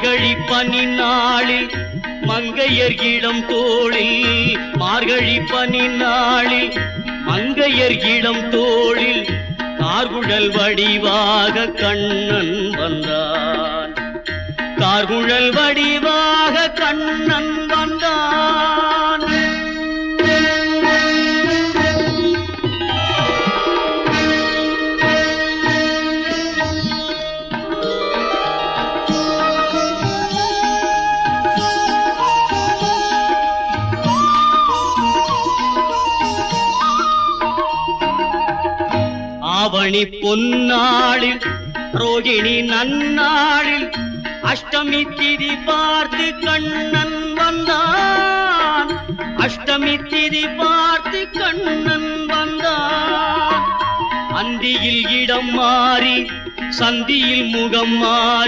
மார்கழி பனி நாளில் மங்கையர் இளம் தோளில் மார்கழி பனி நாளில் மங்கையர் இளம் தோளில் கார்குழல் வடிவாக கண்ணன் வந்தான். கார்குழல் வடிவாக கண்ணன் ஆவணி பொன்னாளில் ரோகிணி நன்னாளில் அஷ்டமி திதி பார்த்து கண்ணன் வந்தான். அஷ்டமி திதி பார்த்து கண்ணன் வந்தான். அந்தியில் இடம் மாறி சந்தியில் முகம் மாறி